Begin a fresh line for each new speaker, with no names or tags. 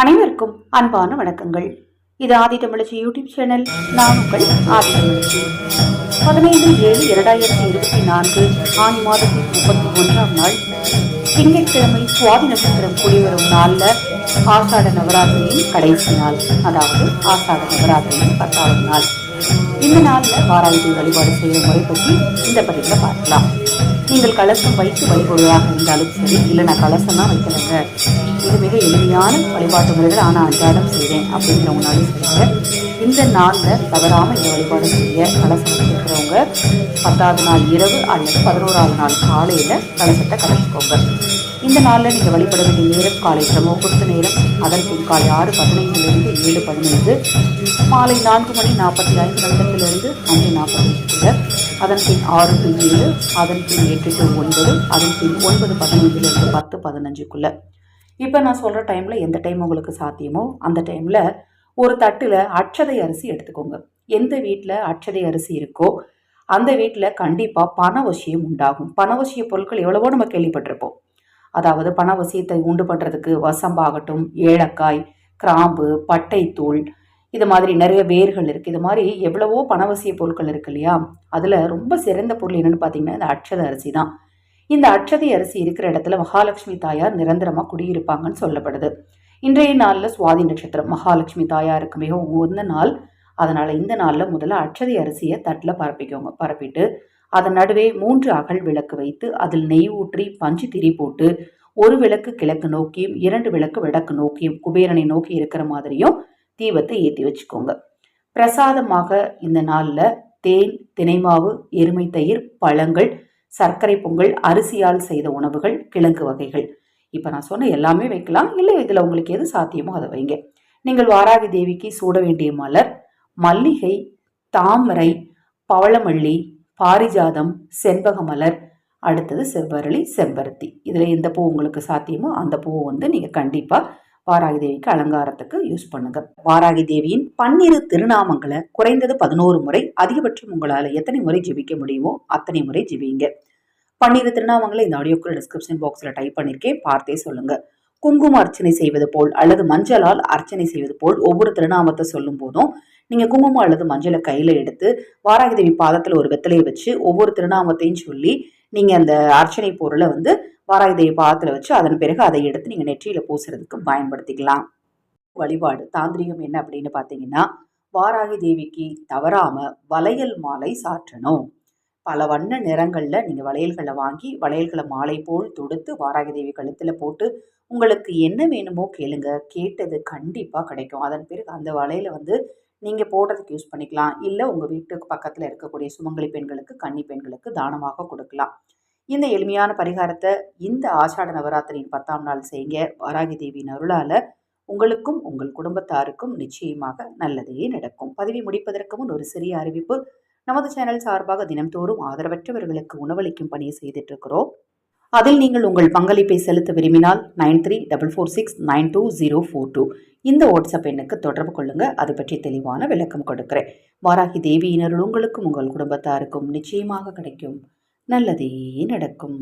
அனைவருக்கும் அன்பான வணக்கங்கள். இது ஆதி தமிழச்சி யூடியூப் சேனல். நான் உங்கள் ஆதி தமிழச்சி. பதினைந்து ஏழு இரண்டாயிரத்தி இருபத்தி நான்கு ஆணி மாதத்தின் முப்பத்தி ஒன்றாம் நாள் திங்கட்கிழமை சுவாதி நட்சத்திரம் கூடிவரும் நாளில் ஆஷாட நவராத்திரியின் கடைசி நாள் அதாவது ஆசாட நவராத்திரியின் பத்தாவது நாள். இந்த நாளில் வாராயுதி வழிபாடு செய்யும் முறை பற்றி இந்த பதிவில் பார்க்கலாம். நீங்கள் கலசம் வைத்து வழிபடுவதாக இருந்தாலும் சரி இல்லை நான் கலசம் தான் வைக்கிறேங்க இது மிக எளிமையான வழிபாட்டு முறைகள். ஆனால் அன்றாடம் செய்கிறேன் அப்படிங்கிறவங்களாலும் சொல்லுங்கள் இந்த நாளில் தவறாமல் இந்த வழிபாடு செய்ய கலசம் இருக்கிறவங்க பத்தாவது நாள் இரவு அல்லது பதினோராவது நாள் காலையில் கலசத்தை கலந்துக்கோங்க இந்த நாளில் நீங்கள் வழிபட வேண்டிய நேரம் காலை பிரம்மபுரத்து நேரம் அதன் பின் காலை ஆறு பதினைந்துலேருந்து ஏழு பதினைந்து மாலை நான்கு மணி நாற்பத்தி ஐந்து நிமிடத்திலிருந்து அஞ்சு நாற்பத்தஞ்சுக்குள்ள அதன் பின் ஆறு டு ஏழு அதன் பின் எட்டு டு ஒன்பது அதன் பின் ஒன்பது பதினைஞ்சிலிருந்து பத்து பதினஞ்சுக்குள்ளே. இப்போ நான் சொல்கிற டைமில் எந்த டைம் உங்களுக்கு சாத்தியமோ அந்த டைமில் ஒரு தட்டில் அட்சதை அரிசி எடுத்துக்கோங்க. எந்த வீட்டில் அட்சதை அரிசி இருக்கோ அந்த வீட்டில் கண்டிப்பாக பணவசியம் உண்டாகும். பணவசிய பொருட்கள் எவ்வளவோ நம்ம கேள்விப்பட்டிருப்போம். அதாவது பணவசியத்தை உண்டு பண்ணுறதுக்கு வசம்பாகட்டும் ஏலக்காய் கிராம்பு பட்டைத்தூள் இது மாதிரி நிறைய வேர்கள் இருக்குது இது மாதிரி எவ்வளவோ பணவசிய பொருட்கள் இருக்கு இல்லையா? அதில் ரொம்ப சிறந்த பொருள் என்னென்னு பார்த்தீங்கன்னா இந்த அட்சத அரிசி தான். இந்த அட்சதை அரிசி இருக்கிற இடத்துல மகாலட்சுமி தாயார் நிரந்தரமாக குடியிருப்பாங்கன்னு சொல்லப்படுது. இன்றைய நாளில் சுவாதி நட்சத்திரம் மகாலட்சுமி தாயாருக்கு மிகவும் உகந்த நாள். அதனால் இந்த நாளில் முதல்ல அச்சதை அரிசியை தட்டில் பரப்பிக்கோங்க. பரப்பிட்டு அதன் நடுவே மூன்று அகல் விளக்கு வைத்து அதில் நெய் ஊற்றி பஞ்சு திரி போட்டு ஒரு விளக்கு கிழக்கு நோக்கியும் இரண்டு விளக்கு வடக்கு நோக்கியும் குபேரனை நோக்கி இருக்கிற மாதிரியும் தீபத்தை ஏற்றி வச்சுக்கோங்க. பிரசாதமாக இந்த நாளில் தேன் தினைமாவு எருமை தயிர் பழங்கள் சர்க்கரை பொங்கல் அரிசியால் செய்த உணவுகள் கிழங்கு வகைகள். இப்போ நான் சொன்ன எல்லாமே வைக்கலாம். இல்லை இதில் உங்களுக்கு எது சாத்தியமோ அதை வைங்க. நீங்கள் வாராகி தேவிக்கு சூட வேண்டிய மலர் மல்லிகை தாமரை பவளமல்லி பாரிஜாதம் செண்பக மலர் அடுத்தது செவ்வரளி செம்பருத்தி. இதில் எந்த பூ உங்களுக்கு சாத்தியமோ அந்த பூவை வந்து நீங்கள் கண்டிப்பாக வாராகி தேவிக்கு அலங்காரத்துக்கு யூஸ் பண்ணுங்க. வாராகி தேவியின் பன்னிரு திருநாமங்களை குறைந்தது பதினோரு முறை அதிகபட்சம் உங்களால் எத்தனை முறை ஜிபிக்க முடியுமோ அத்தனை முறை ஜிபிங்க. பன்னிரு திருநாமங்களை இந்த ஆடியோக்குள்ள டிஸ்கிரிப்ஷன் பாக்ஸில் டைப் பண்ணியிருக்கேன். பார்த்தே சொல்லுங்க. குங்கும அர்ச்சனை செய்வது போல் அல்லது மஞ்சளால் அர்ச்சனை செய்வது போல் ஒவ்வொரு திருநாமத்தை சொல்லும் போதும் நீங்கள் குங்குமம் அல்லது மஞ்சளை கையில் எடுத்து வாராகிதேவி பாதத்தில் ஒரு வெத்தலையை வச்சு ஒவ்வொரு திருநாமத்தையும் சொல்லி நீங்கள் அந்த அர்ச்சனை பொருளை வந்து வாராகிதேவி பாதத்தில் வச்சு அதன் பிறகு அதை எடுத்து நீங்கள் நெற்றியில் பூசுறதுக்கு பயன்படுத்திக்கலாம். வழிபாடு தாந்திரிகம் என்ன அப்படின்னு பார்த்தீங்கன்னா வாராகி தேவிக்கு தவறாமல் வளையல் மாலை சாற்றணும். பல வண்ண நிறங்களில் நீங்கள் வளையல்களை வாங்கி வளையல்களை மாலை போல் தொடுத்து வாராகி தேவி கழுத்தில் போட்டு உங்களுக்கு என்ன வேணுமோ கேளுங்க. கேட்டது கண்டிப்பாக கிடைக்கும். அதன் பிறகு அந்த வளையலை வந்து நீங்கள் போடுறதுக்கு யூஸ் பண்ணிக்கலாம். இல்லை உங்கள் வீட்டுக்கு பக்கத்தில் இருக்கக்கூடிய சுமங்கலி பெண்களுக்கு கன்னி பெண்களுக்கு தானமாக கொடுக்கலாம். இந்த எளிமையான பரிகாரத்தை இந்த ஆஷாட நவராத்திரியின் பத்தாம் நாள் செய்யுங்க. வாராகி தேவியின் அருளால் உங்களுக்கும் உங்கள் குடும்பத்தாருக்கும் நிச்சயமாக நல்லதே நடக்கும். பதவி முடிப்பதற்கு முன் ஒரு சிறிய அறிவிப்பு. நமது சேனல் சார்பாக தினம்தோறும் ஆதரவற்றவர்களுக்கு உணவளிக்கும் பணியை செய்துட்டு இருக்கிறோம் அதில் நீங்கள் உங்கள் பங்களிப்பை செலுத்த விரும்பினால் nine three double four six nine two zero four two இந்த வாட்ஸ்அப் எண்ணுக்கு தொடர்பு கொள்ளுங்க. அது பற்றி தெளிவான விளக்கம் கொடுக்கிறேன். வாராகி தேவியினர் உங்களுக்கும் உங்கள் குடும்பத்தாருக்கும் நிச்சயமாக கிடைக்கும். நல்லதே நடக்கும்.